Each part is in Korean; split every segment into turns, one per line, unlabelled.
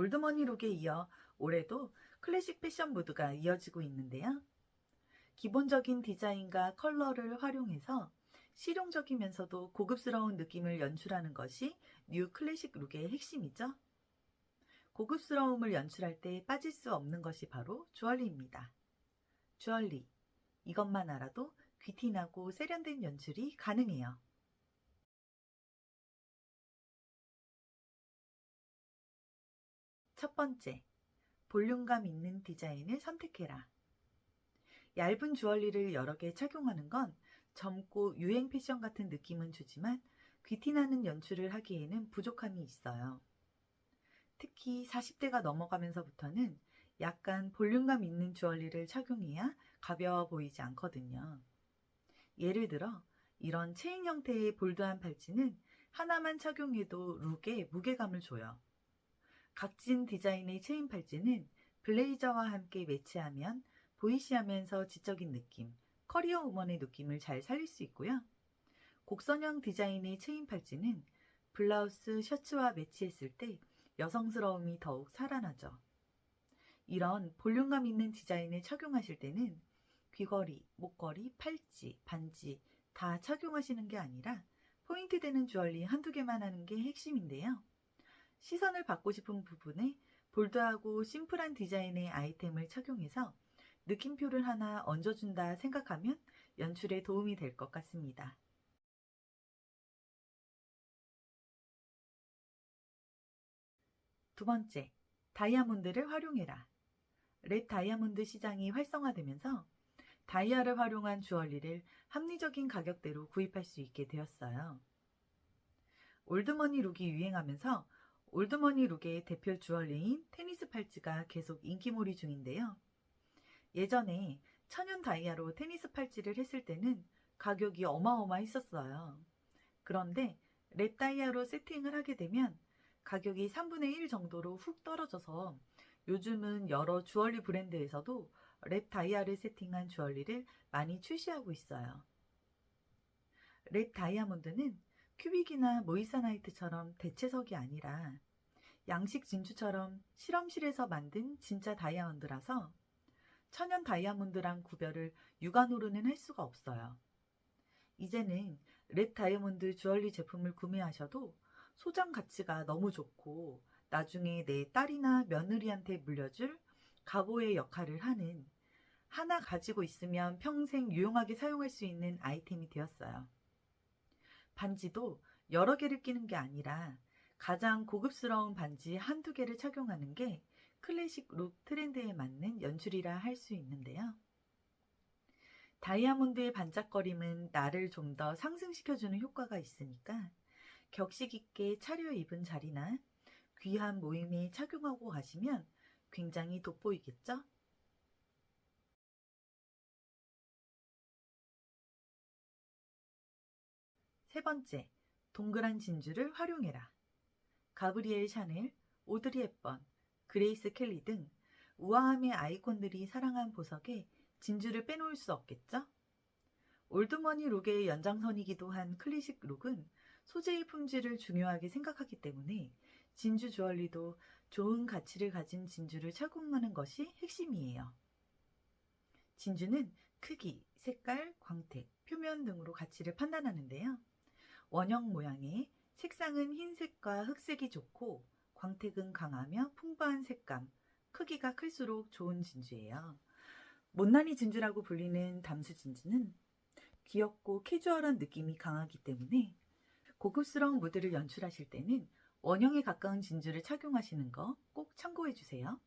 올드머니 룩에 이어 올해도 클래식 패션 무드가 이어지고 있는데요. 기본적인 디자인과 컬러를 활용해서 실용적이면서도 고급스러운 느낌을 연출하는 것이 뉴 클래식 룩의 핵심이죠. 고급스러움을 연출할 때 빠질 수 없는 것이 바로 주얼리입니다. 주얼리. 이것만 알아도 귀티나고 세련된 연출이 가능해요. 첫 번째, 볼륨감 있는 디자인을 선택해라. 얇은 주얼리를 여러 개 착용하는 건 젊고 유행 패션 같은 느낌은 주지만 귀티나는 연출을 하기에는 부족함이 있어요. 특히 40대가 넘어가면서부터는 약간 볼륨감 있는 주얼리를 착용해야 가벼워 보이지 않거든요. 예를 들어 이런 체인 형태의 볼드한 팔찌는 하나만 착용해도 룩에 무게감을 줘요. 각진 디자인의 체인 팔찌는 블레이저와 함께 매치하면 보이시하면서 지적인 느낌, 커리어 우먼의 느낌을 잘 살릴 수 있고요. 곡선형 디자인의 체인 팔찌는 블라우스, 셔츠와 매치했을 때 여성스러움이 더욱 살아나죠. 이런 볼륨감 있는 디자인을 착용하실 때는 귀걸이, 목걸이, 팔찌, 반지 다 착용하시는 게 아니라 포인트 되는 주얼리 한두 개만 하는 게 핵심인데요. 시선을 받고 싶은 부분에 볼드하고 심플한 디자인의 아이템을 착용해서 느낌표를 하나 얹어준다 생각하면 연출에 도움이 될 것 같습니다. 두 번째, 다이아몬드를 활용해라. 랩 다이아몬드 시장이 활성화되면서 다이아를 활용한 주얼리를 합리적인 가격대로 구입할 수 있게 되었어요. 올드머니 룩이 유행하면서 올드머니 룩의 대표 주얼리인 테니스 팔찌가 계속 인기몰이 중인데요. 예전에 천연 다이아로 테니스 팔찌를 했을 때는 가격이 어마어마했었어요. 그런데 랩 다이아로 세팅을 하게 되면 가격이 3분의 1 정도로 훅 떨어져서 요즘은 여러 주얼리 브랜드에서도 랩 다이아를 세팅한 주얼리를 많이 출시하고 있어요. 랩 다이아몬드는 큐빅이나 모이사나이트처럼 대체석이 아니라 양식 진주처럼 실험실에서 만든 진짜 다이아몬드라서 천연 다이아몬드랑 구별을 육안으로는 할 수가 없어요. 이제는 랩 다이아몬드 주얼리 제품을 구매하셔도 소장 가치가 너무 좋고 나중에 내 딸이나 며느리한테 물려줄 가보의 역할을 하는 하나 가지고 있으면 평생 유용하게 사용할 수 있는 아이템이 되었어요. 반지도 여러 개를 끼는 게 아니라 가장 고급스러운 반지 한두 개를 착용하는 게 클래식 룩 트렌드에 맞는 연출이라 할 수 있는데요. 다이아몬드의 반짝거림은 나를 좀 더 상승시켜주는 효과가 있으니까 격식 있게 차려입은 자리나 귀한 모임에 착용하고 가시면 굉장히 돋보이겠죠? 세 번째, 동그란 진주를 활용해라. 가브리엘 샤넬, 오드리 헵번, 그레이스 켈리 등 우아함의 아이콘들이 사랑한 보석에 진주를 빼놓을 수 없겠죠? 올드머니 룩의 연장선이기도 한 클래식 룩은 소재의 품질을 중요하게 생각하기 때문에 진주 주얼리도 좋은 가치를 가진 진주를 착용하는 것이 핵심이에요. 진주는 크기, 색깔, 광택, 표면 등으로 가치를 판단하는데요. 원형 모양의 색상은 흰색과 흑색이 좋고 광택은 강하며 풍부한 색감, 크기가 클수록 좋은 진주예요. 못난이 진주라고 불리는 담수 진주는 귀엽고 캐주얼한 느낌이 강하기 때문에 고급스러운 무드를 연출하실 때는 원형에 가까운 진주를 착용하시는 거 꼭 참고해 주세요.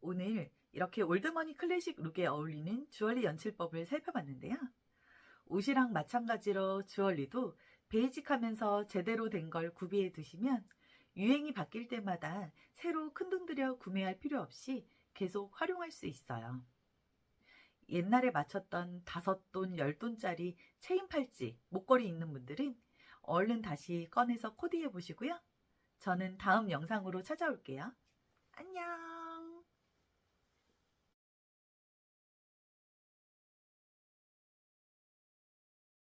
오늘 이렇게 올드머니 클래식 룩에 어울리는 주얼리 연출법을 살펴봤는데요. 옷이랑 마찬가지로 주얼리도 베이직하면서 제대로 된 걸 구비해 두시면 유행이 바뀔 때마다 새로 큰돈 들여 구매할 필요 없이 계속 활용할 수 있어요. 옛날에 맞췄던 다섯 돈, 열 돈짜리 체인 팔찌, 목걸이 있는 분들은 얼른 다시 꺼내서 코디해 보시고요. 저는 다음 영상으로 찾아올게요. 안녕!